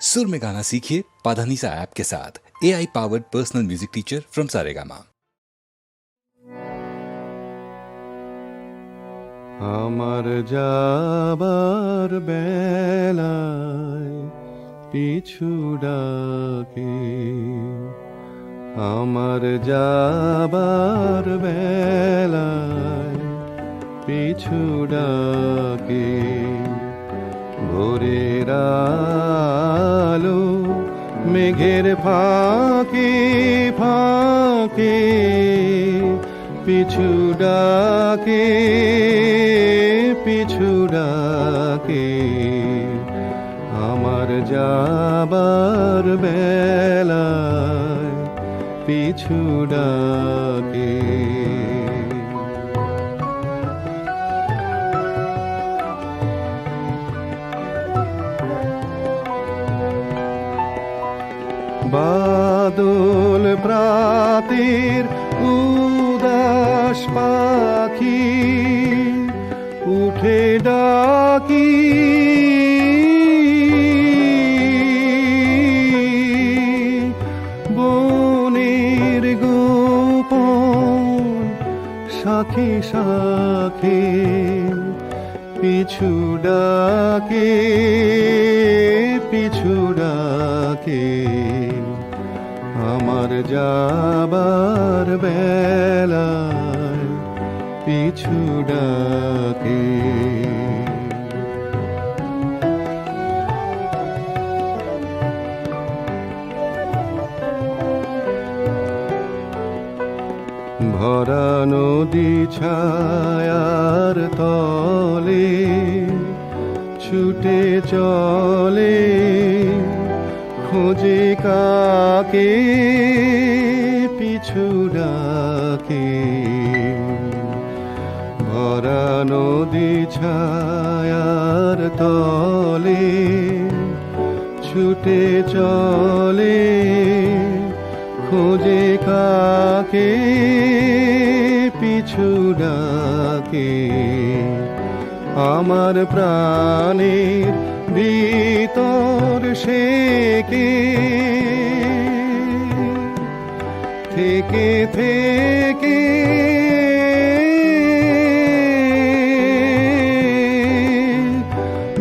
सुर में गाना सीखिए पाधानीसा ऐप के साथ A I powered personal music teacher from Saregama আমার যাবার বেলায় পিছু ডাকে আমার যাবার বেলায় পিছু ডাকে ভোরের আলো মেঘের ফাঁকে ফাঁকে পিছু ডাকে পিছু ডাকে। আমার যাবার বেলায় পিছু ডাকে। বাদল প্রাতের উদাস পাখি উঠে ডাকি। বনের গোপন সাথে সাথে পিছু ডাকে পিছু ডাকে। আমার যাবার বেলায় পিছু ডাকে। ভরা নদী ছায়ার তলে ছুটে চলে খোঁজে কাকে পিছু ডাকে? ভরা নদী ছায়ার তলে ছুটে চলে খোঁজে কাকে পিছু ডাকে? আমার প্রাণের ভিতর সে কে? থেকে থেকে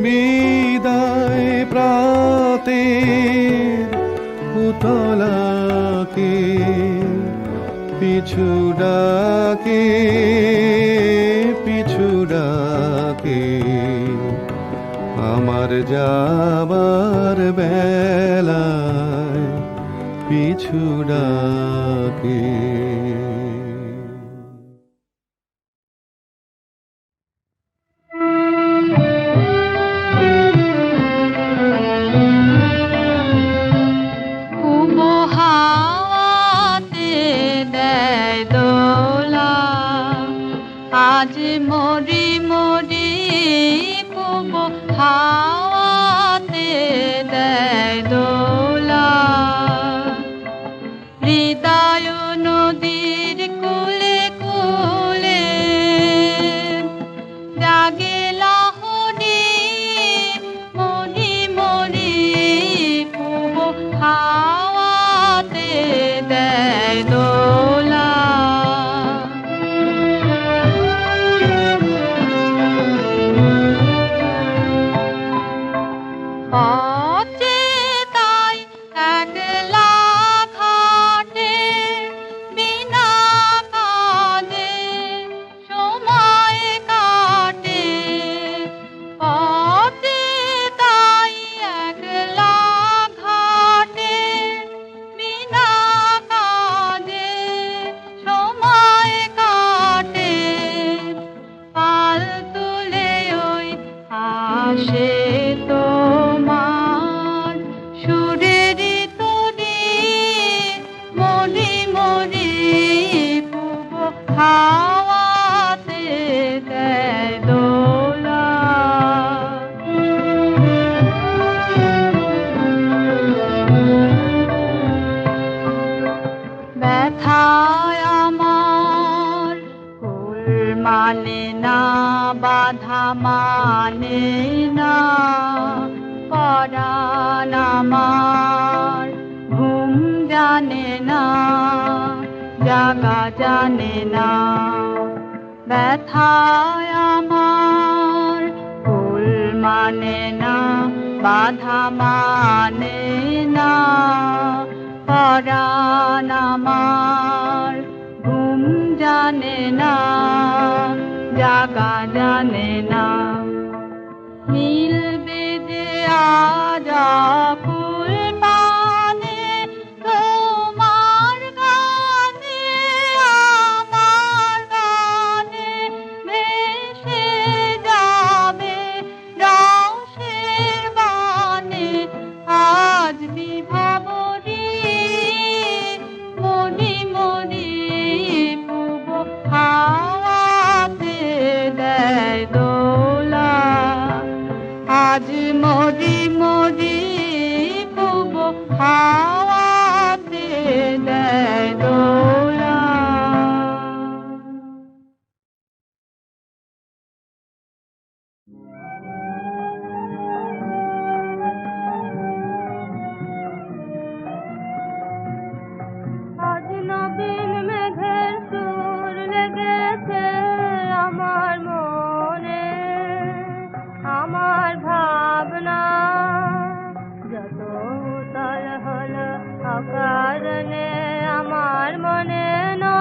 বিদায় প্রাতে পিছু আমার যাবার বেলায় পিছু ডাকে। হৃদয় মানে না বাধা মানে না পরাণ আমার ঘুম জানে না জাগা জানে না ব্যথায় আমার ফুল মানে না বাধা মানে না পরাণ আমার ঘুম জানে না জাগা জানে না মিলবে যে আর আজ মরি মরি পুব হা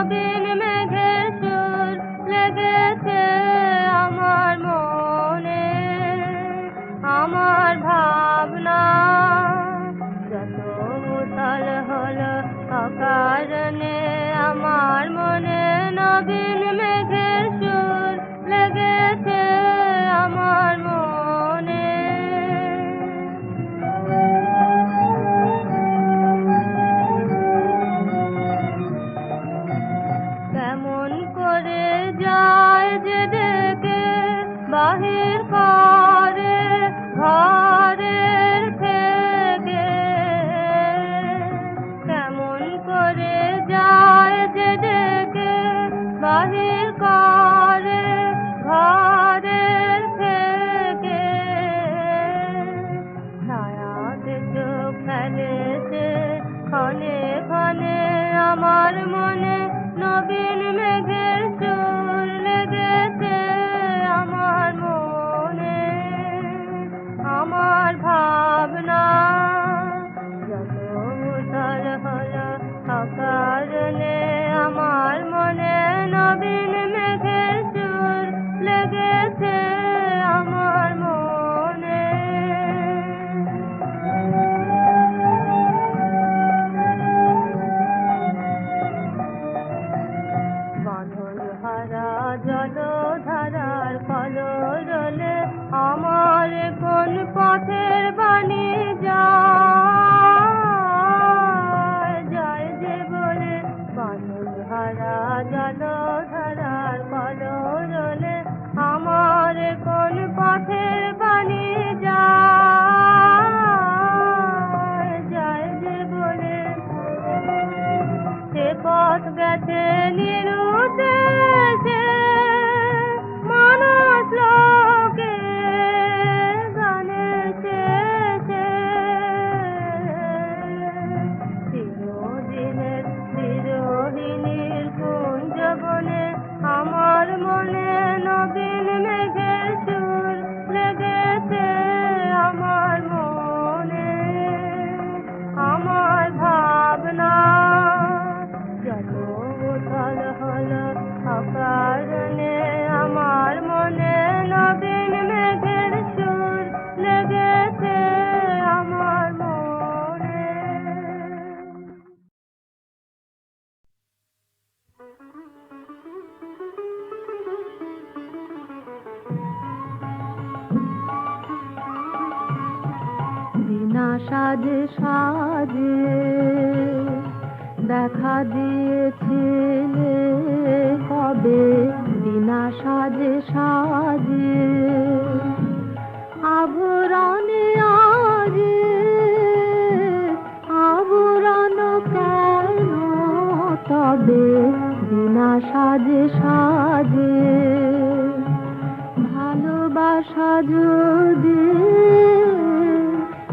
benim de söyle de হারা জানা দিয়ে দেখা দিয়েছিলে কবে? বিনা সাজে সাজে। আবরণে আজে, আবরণ কেন তবে? বিনা সাজে সাজে। ভালোবাসা যদি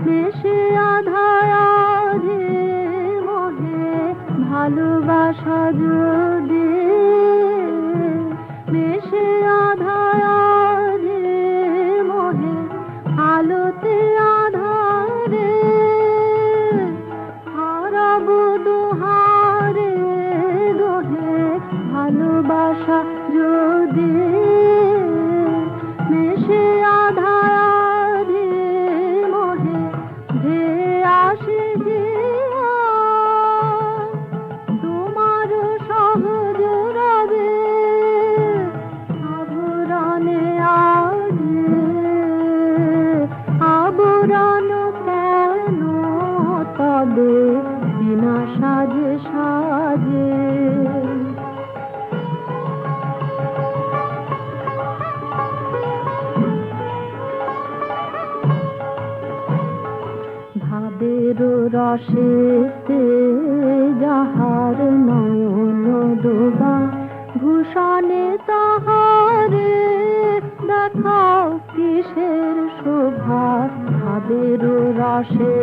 হেসে আধায় মহে ভালোবাসা যদি তবে বিনা সাজে সাজে। ভাবের রসেতে যাহার নয়ন ডোবা ভূষণে তাহারে দেখাও কিসের ভাবের রসে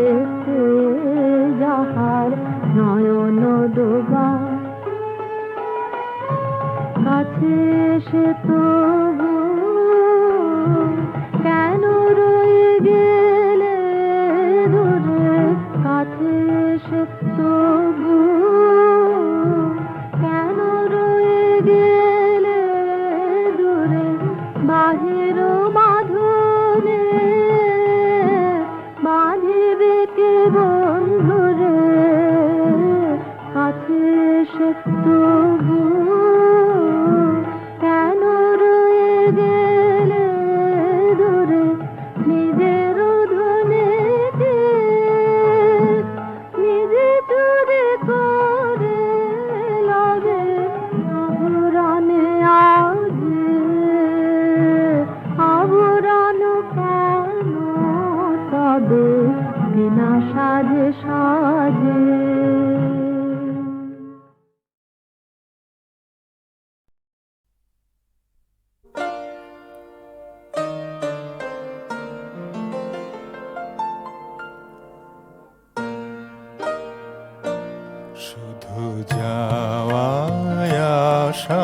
যাহার নয়ন ডোবা কাছে সে তবু அழகு শুধু যাওয়ায় আশা শুধু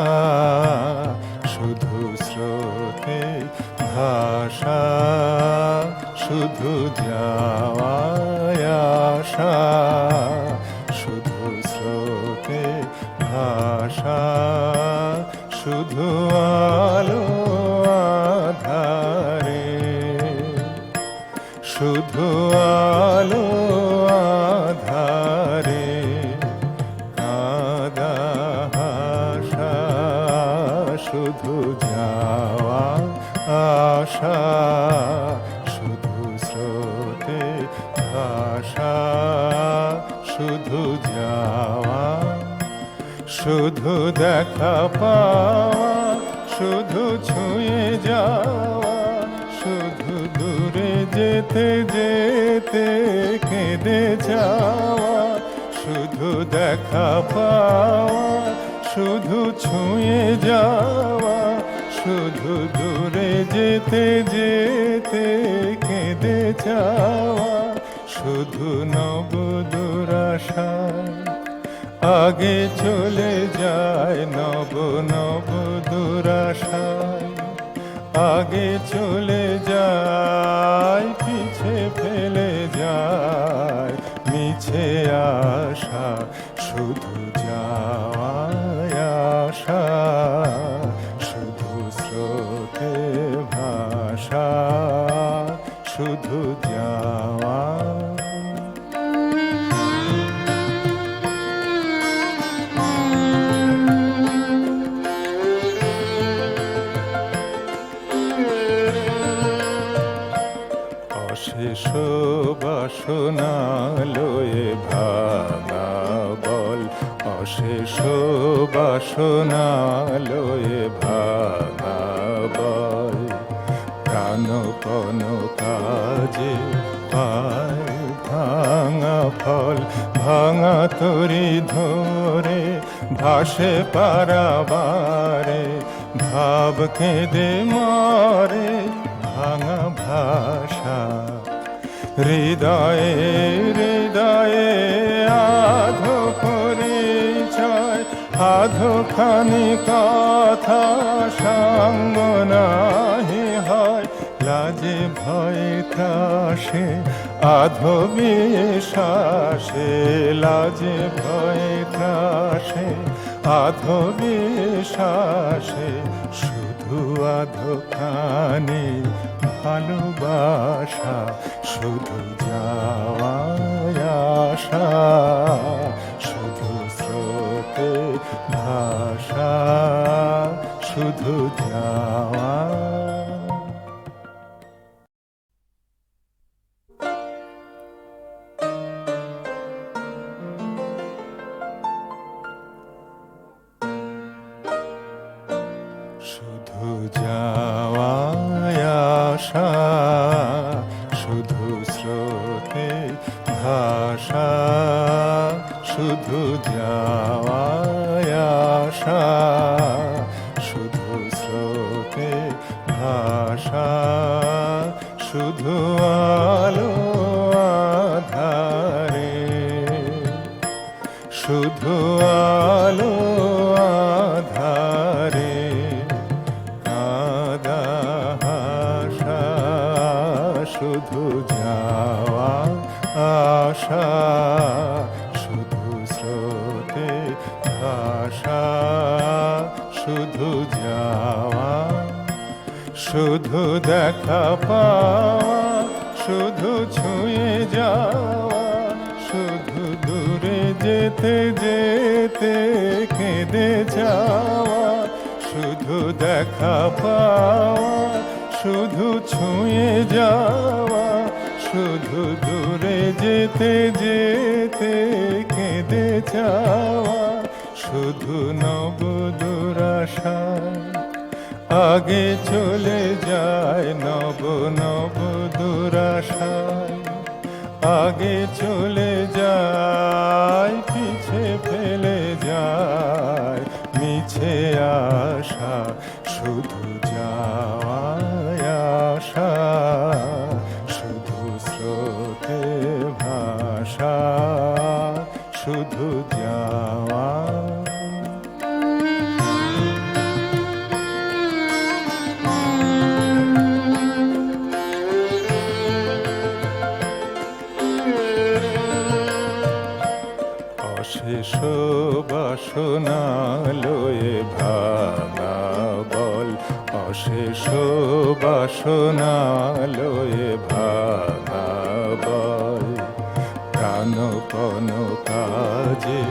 হাসা শুধু যাওয়া আশা শুধু স্রোতে ভাষা, শুধু যাওয়া, শুধু দেখা পাওয়া, শুধু ছুঁয়ে যাওয়া, শুধু দূরে যেতে যেতে কেঁদে যাওয়া। দেখা পাওয়া, শুধু ছুঁয়ে যাওয়া, শুধু দূরে যেতে যেতে কেঁদে যাওয়া, শুধু নব দুরাশায় আগে চলে যায় নব নব দুরাশায় আগে চলে যায়, পিছে ফেলে যায়, মিছে আশা। ভাসে পারাবারে ভাব কেঁদে মরে ভাঙা ভাষা হৃদয়ে হৃদয়ে আধো পরিচয় আধো খানি কথা সঙ্গ নাহি হয় লাজে ভয়ে ত্রাসে আধো বিশ্বাসে লাজে ভয়ে ত্রাসে আধো বিশ্বাসে শুধু আধকানে ভালোবাসা শুধু যাওয়াশা শুধু স্রোতে ভাষা শুধু যাওয়া Oh. শুধু দেখা পাওয়া শুধু ছুঁয়ে যাওয়া শুধু দূরে যেতে যেতে কেঁদে যাওয়া শুধু দেখা পাওয়া শুধু ছুঁয়ে যাওয়া শুধু দূরে যেতে যেতে কেঁদে যাওয়া শুধু নব দুরাশায় আগে চলে যায় নব নব দুরাশায়। আগে চলে যায় অশেষ বাসনা লয়ে ভাঙা বল। প্রাণপণ কাজে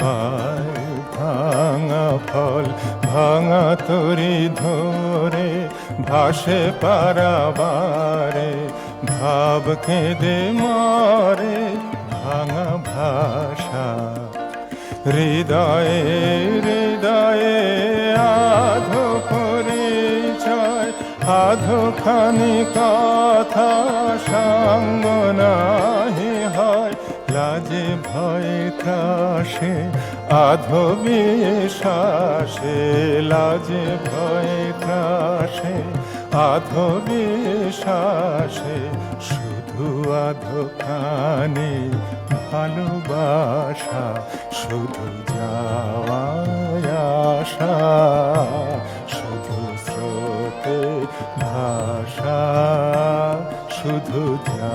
পায় ভাঙা ফল। ভাঙা তরি ধরে ভাসে পারাবারে ভাব কেঁদে মারে ভাঙা ভাষা। হৃদয়ে হৃদয়ে পরিচয় আধো খানি কথা সঙ্গ নাহি হয়, লাজে ভয় ত্রাসে আধো বিশ্বাসে লাজে ভয় ত্রাসে আধো বিশ্বাসে শুধু আধো খানি ভালোবাসা, শুধু যাওয়ায় আশা। শুধু যা